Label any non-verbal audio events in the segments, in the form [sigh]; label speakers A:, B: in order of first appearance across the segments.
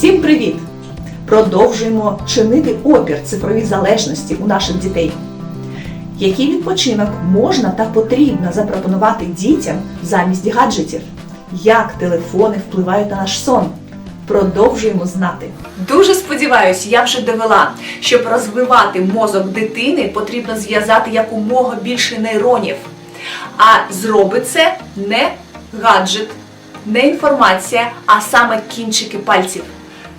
A: Всім привіт! Продовжуємо чинити опір цифровій залежності у наших дітей. Який відпочинок можна та потрібно запропонувати дітям замість гаджетів? Як телефони впливають на наш сон? Продовжуємо знати. Дуже сподіваюся, я вже довела, щоб розвивати мозок дитини, потрібно зв'язати якомога більше нейронів. А зробить це не гаджет, не інформація, а саме кінчики пальців.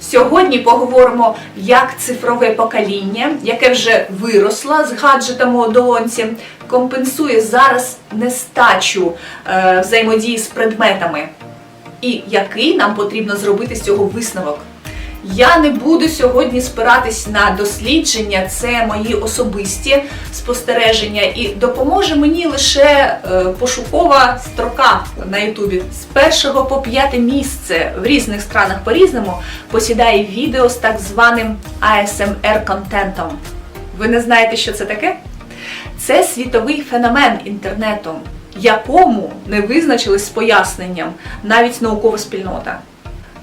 A: Сьогодні поговоримо, як цифрове покоління, яке вже виросло з гаджетами у долонці, компенсує зараз нестачу е, взаємодії з предметами, і який нам потрібно зробити з цього висновок. Я не буду сьогодні спиратись на дослідження, це мої особисті спостереження, і допоможе мені лише е, пошукова строка на Ютубі. З першого по п'яте місце в різних странах по-різному посідає відео з так званим ASMR контентом. Ви не знаєте, що це таке? Це світовий феномен інтернету, якому не визначились з поясненням навіть наукова спільнота.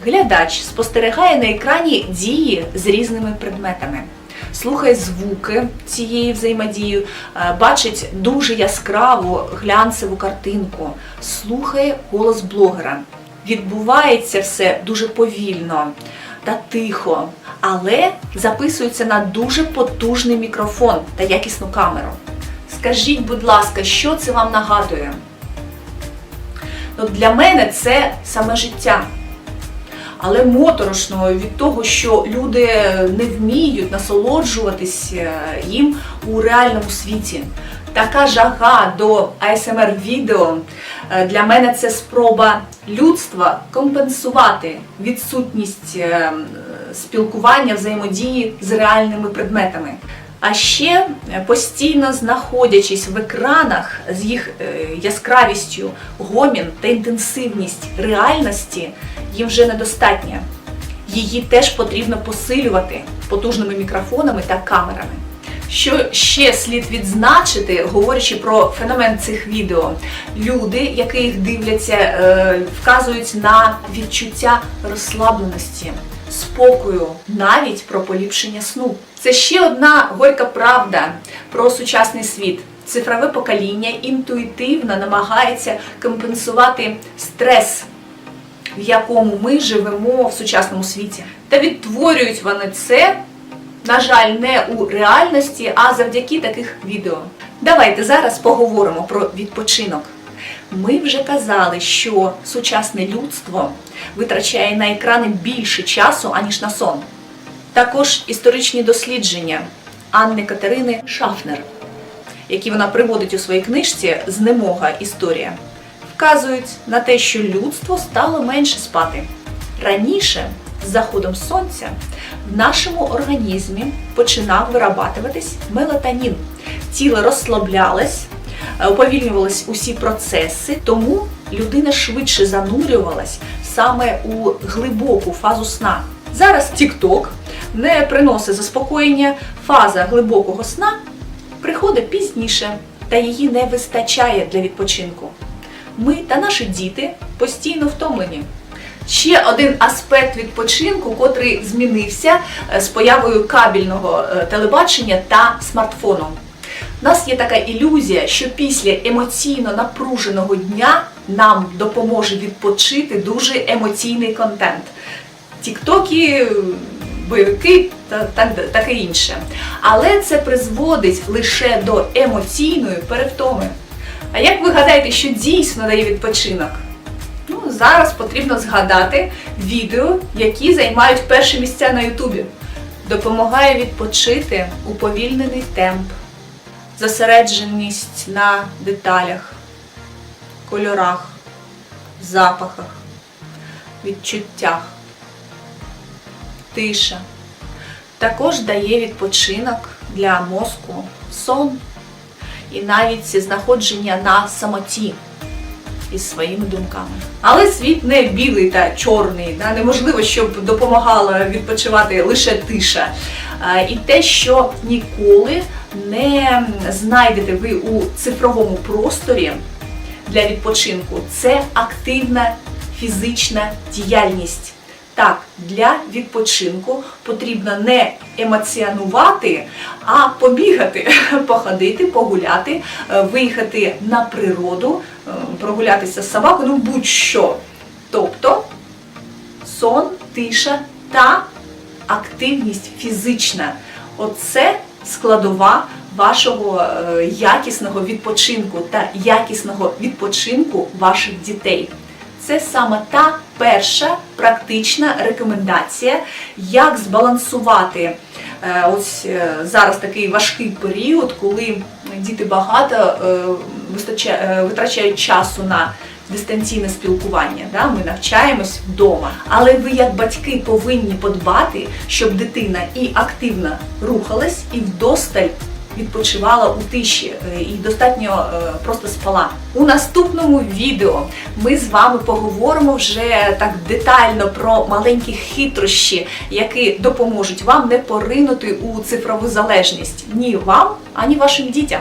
A: Глядач спостерігає на екрані дії з різними предметами, слухає звуки цієї взаємодії, е, бачить дуже яскраву глянцеву картинку, слухає голос блогера. Відбувається все дуже повільно та тихо, але записується на дуже потужний мікрофон та якісну камеру. Скажіть, будь ласка, що це вам нагадує? Ну, для мене це саме життя але моторошно від того, що люди не вміють насолоджуватися їм у реальному світі. Така жага до асмр відео е, для мене це спроба людства компенсувати відсутність е, спілкування, взаємодії з реальними предметами. А ще е, постійно знаходячись в екранах з їх яскравістю, гомін та інтенсивність реальності, їм вже недостатньо. Її теж потрібно посилювати потужними мікрофонами та камерами. Що ще слід відзначити, говорячи про феномен цих відео, люди, які їх дивляться, е, вказують на відчуття розслабленості, спокою, навіть про поліпшення сну. Це ще одна горька правда про сучасний світ. Цифрове покоління інтуїтивно намагається компенсувати стрес в якому ми живемо в сучасному світі. Та відтворюють вони це, на жаль, не у реальності, а завдяки таких відео. Давайте зараз поговоримо про відпочинок. Ми вже казали, що сучасне людство витрачає на екрани більше часу, аніж на сон. Також історичні дослідження Анни Катерини Шафнер, які вона приводить у своїй книжці Знемога історія вказують на те, що людство стало менше спати. Раніше, з заходом сонця, в нашому організмі починав вирабатуватись мелатонін. Тіло розслаблялось, е, уповільнювались усі процеси, тому людина швидше занурювалась саме у глибоку фазу сна. Зараз TikTok не приносить заспокоєння, фаза глибокого сна приходить пізніше, та її не вистачає для відпочинку ми та наші діти постійно втомлені. Ще один аспект відпочинку, котрий змінився е, з появою кабельного е, телебачення та смартфону. У нас є така ілюзія, що після емоційно напруженого дня нам допоможе відпочити дуже емоційний контент. Тіктоки, бойовики та так, таке інше. Але це призводить лише до емоційної перевтоми. А як ви гадаєте, що дійсно дає відпочинок? Ну, Зараз потрібно згадати відео, які займають перші місця на Ютубі. Допомагає відпочити уповільнений темп, зосередженість на деталях, кольорах, запахах, відчуттях, тиша. Також дає відпочинок для мозку сон і навіть знаходження на самоті із своїми думками. Але світ не білий та чорний, да? неможливо, щоб допомагала відпочивати лише тиша. І те, що ніколи не знайдете ви у цифровому просторі для відпочинку, це активна фізична діяльність. Так, для відпочинку потрібно не емоціонувати, а побігати, [laughs] походити, погуляти, е, виїхати на природу, е, прогулятися з собакою, ну будь-що. Тобто сон, тиша та активність фізична. Оце складова вашого е, якісного відпочинку та якісного відпочинку ваших дітей. Це саме та перша практична рекомендація, як збалансувати е, ось е, зараз такий важкий період, коли діти багато е, витрачають часу на дистанційне спілкування. Да? Ми навчаємось вдома. Але ви, як батьки, повинні подбати, щоб дитина і активно рухалась, і вдосталь відпочивала у тиші е, і достатньо е, просто спала. У наступному відео ми з вами поговоримо вже так детально про маленькі хитрощі, які допоможуть вам не поринути у цифрову залежність ні вам, ані вашим дітям.